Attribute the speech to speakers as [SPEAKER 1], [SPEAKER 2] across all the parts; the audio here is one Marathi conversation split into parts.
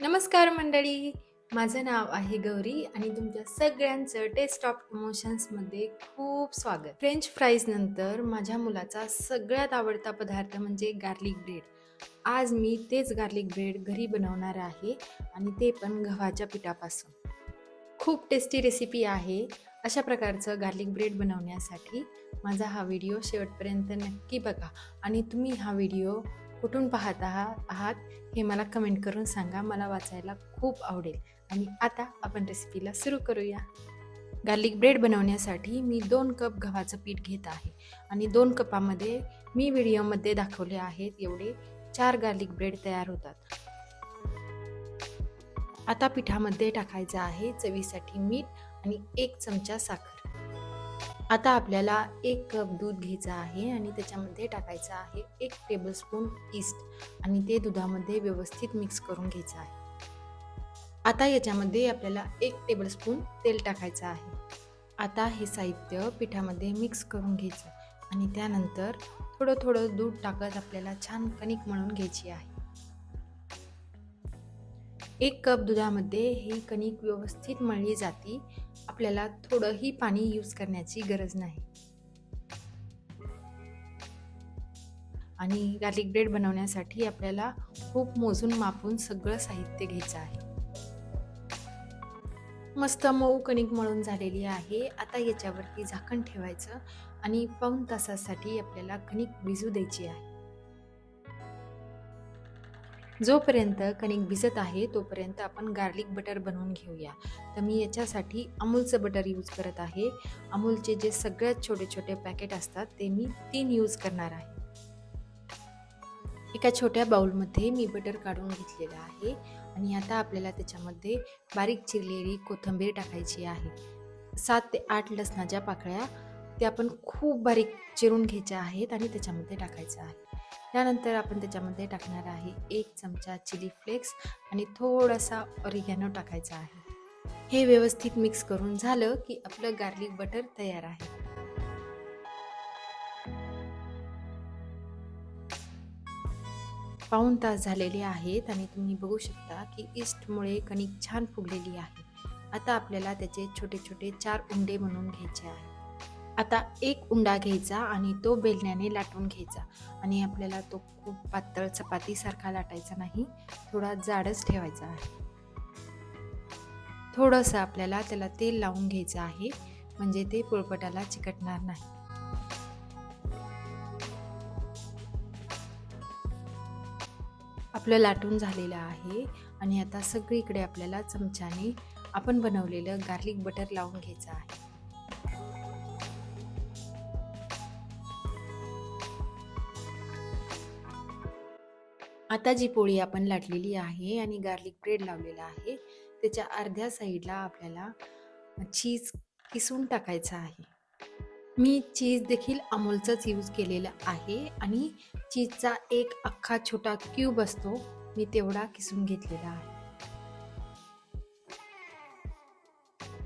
[SPEAKER 1] नमस्कार मंडळी. माझं नाव आहे गौरी आणि तुमच्या सगळ्यांचं टेस्ट ऑफ इमोशन्समध्ये खूप स्वागत. फ्रेंच फ्राईज नंतर माझ्या मुलाचा सगळ्यात आवडता पदार्थ म्हणजे गार्लिक ब्रेड आज मी तेच गार्लिक ब्रेड घरी बनवणार आहे आणि ते पण गव्हाच्या पिठापासून. खूप टेस्टी रेसिपी आहे अशा प्रकारचं गार्लिक ब्रेड बनवण्यासाठी. माझा हा व्हिडिओ शेवटपर्यंत नक्की बघा आणि तुम्ही हा व्हिडिओ कुठून पाहत आहात आहात हे मला कमेंट करून सांगा. मला वाचायला खूप आवडेल. आणि आता आपण रेसिपीला सुरू करूया. गार्लिक ब्रेड बनवण्यासाठी मी दोन कप गव्हाचं पीठ घेत आहे. आणि दोन कपामध्ये मी व्हिडिओमध्ये दाखवले आहेत एवढे चार गार्लिक ब्रेड तयार होतात. आता पिठामध्ये टाकायचं आहे चवीसाठी मीठ आणि एक चमचा साखर. आता आपल्याला एक कप दूध घ्यायचं आहे आणि त्याच्यामध्ये टाकायचं आहे एक टेबलस्पून ईस्ट आणि ते दुधामध्ये व्यवस्थित मिक्स करून घ्यायचं आहे. आता याच्यामध्ये आपल्याला एक टेबलस्पून तेल टाकायचं आहे. आता हे साहित्य पिठामध्ये मिक्स करून घ्यायचं आणि त्यानंतर थोडं थोडं दूध टाकत आपल्याला छान कणिक मळून घ्यायची आहे. एक कप दुधामध्ये ही कणिक व्यवस्थित मळली जाती आपल्याला थोडंही पाणी यूज करण्याची गरज नाही. आणि गार्लिक ब्रेड बनवण्यासाठी आपल्याला खूप मोजून मापून सगळं साहित्य घ्यायचं आहे. मस्त मऊ कणिक मळून झालेली आहे. आता याच्यावरती झाकण ठेवायचं आणि पाऊण तासासाठी आपल्याला कणिक भिजू द्यायची आहे. जोपर्यंत कणिक भिजत आहे तोपर्यंत आपण गार्लिक बटर बनवून घेऊया. तर मी याच्यासाठी अमूलचं बटर यूज करत आहे. अमूलचे जे सगळ्यात छोटे छोटे पॅकेट असतात ते मी तीन यूज करणार आहे. एका छोट्या बाउलमध्ये मी बटर काढून घेतलेलं आहे. आणि आता आपल्याला त्याच्यामध्ये बारीक चिरलेली कोथिंबीर टाकायची आहे. सात ते आठ लसणाच्या पाकळ्या त्या आपण खूप बारीक चिरून घ्यायच्या आहेत आणि त्याच्यामध्ये टाकायचं आहे. त्यानंतर आपण त्याच्यामध्ये टाकणार आहे एक चमचा चिली फ्लेक्स आणि थोडासा ऑरिगॅनो टाकायचा आहे. हे व्यवस्थित मिक्स करून झालं की आपलं गार्लिक बटर तयार आहे. पाऊण तास झालेले आहेत आणि तुम्ही बघू शकता की ईस्टमुळे कणिक छान फुगलेली आहे. आता आपल्याला त्याचे छोटे छोटे चार उंडे म्हणून घ्यायचे आहे आता एक उंडा घ्यायचा आणि तो बेलण्याने लाटून घ्यायचा. आणि आपल्याला तो खूप पातळ चपातीसारखा लाटायचा नाही थोडा जाडच ठेवायचा आहे. थोडंसं आपल्याला त्याला तेल लावून घ्यायचं आहे म्हणजे ते पोळपटाला चिकटणार नाही. आपलं लाटून झालेलं आहे आणि आता सगळीकडे आपल्याला चमच्याने आपण बनवलेलं गार्लिक बटर लावून घ्यायचं आहे. आता जी पोळी आपण लाटलेली आहे आणि गार्लिक ब्रेड लावलेला आहे त्याच्या अर्ध्या साईडला आपल्याला चीज किसून टाकायचं आहे. मी चीज देखील अमोलचाच यूज केलेलं आहे आणि चीजचा एक अख्खा छोटा क्यूब असतो मी तेवढा किसून घेतलेला आहे.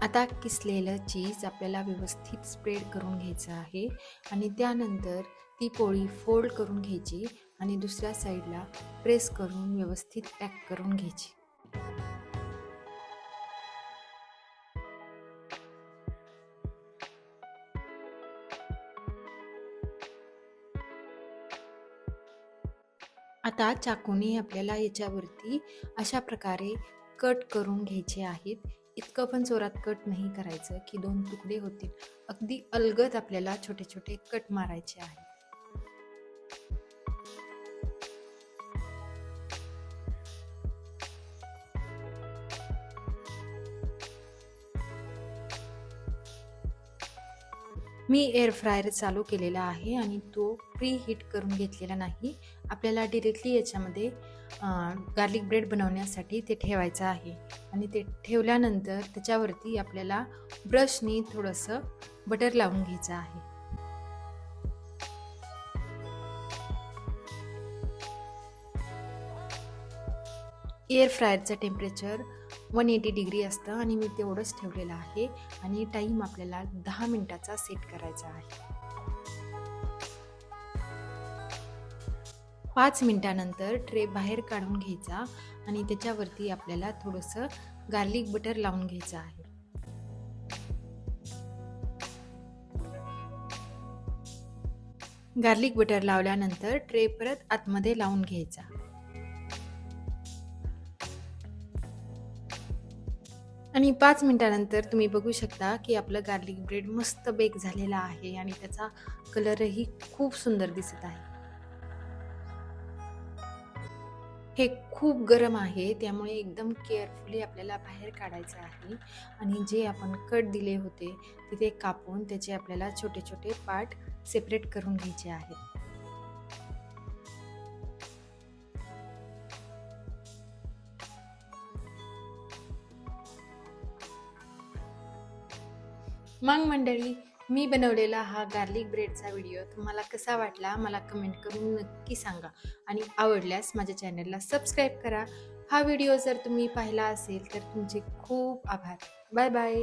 [SPEAKER 1] आता किसलेलं चीज आपल्याला व्यवस्थित स्प्रेड करून घ्यायचं आहे आणि त्यानंतर ती पोळी फोल्ड करून घ्यायची. आणि दुसऱ्या साईडला प्रेस करून व्यवस्थित पॅक करून घ्यायची. आता चाकूने आपल्याला याच्यावरती अशा प्रकारे कट करून घ्यायचे आहेत. इतकं पण जोरात कट नाही करायचं की दोन तुकडे होतील. अगदी अलगद आपल्याला छोटे छोटे कट मारायचे आहेत. मी एअर फ्रायर चालू केलेला आहे आणि तो प्री हीट करून घेतलेला नाही. आपल्याला डिरेक्टली याच्यामध्ये गार्लिक ब्रेड बनवण्यासाठी ते ठेवायचं आहे. आणि ते ठेवल्यानंतर त्याच्यावरती आपल्याला ब्रशनी थोडंसं बटर लावून घ्यायचं आहे. एअर फ्रायरचं टेम्परेचर वन एटी डिग्री असतं आणि मी तेवढंच ठेवलेलं आहे. आणि टाईम आपल्याला दहा मिनटाचा सेट करायचा आहे. पाच मिनटानंतर ट्रे बाहेर काढून घ्यायचा आणि त्याच्यावरती आपल्याला थोडंसं गार्लिक बटर लावून घ्यायचं आहे. गार्लिक बटर लावल्यानंतर ट्रे परत आतमध्ये लावून घ्यायचा. आणि पाच मिनटानंतर तुम्ही बघू शकता की आपलं गार्लिक ब्रेड मस्त बेक झालेला आहे आणि त्याचा कलरही खूप सुंदर दिसत आहे. हे खूप गरम आहे त्यामुळे एकदम केअरफुली आपल्याला बाहेर काढायचं आहे आणि जे आपण कट दिले होते तिथे कापून त्याचे आपल्याला छोटे छोटे पार्ट सेपरेट करून घ्यायचे आहेत. मग मंडळी मी बनवलेला हा गार्लिक ब्रेडचा व्हिडिओ तुम्हाला कसा वाटला मला कमेंट करून नक्की सांगा. आणि आवडल्यास माझ्या चॅनलला सबस्क्राईब करा. हा व्हिडिओ जर तुम्ही पाहिला असेल तर तुमचे खूप आभार. Bye bye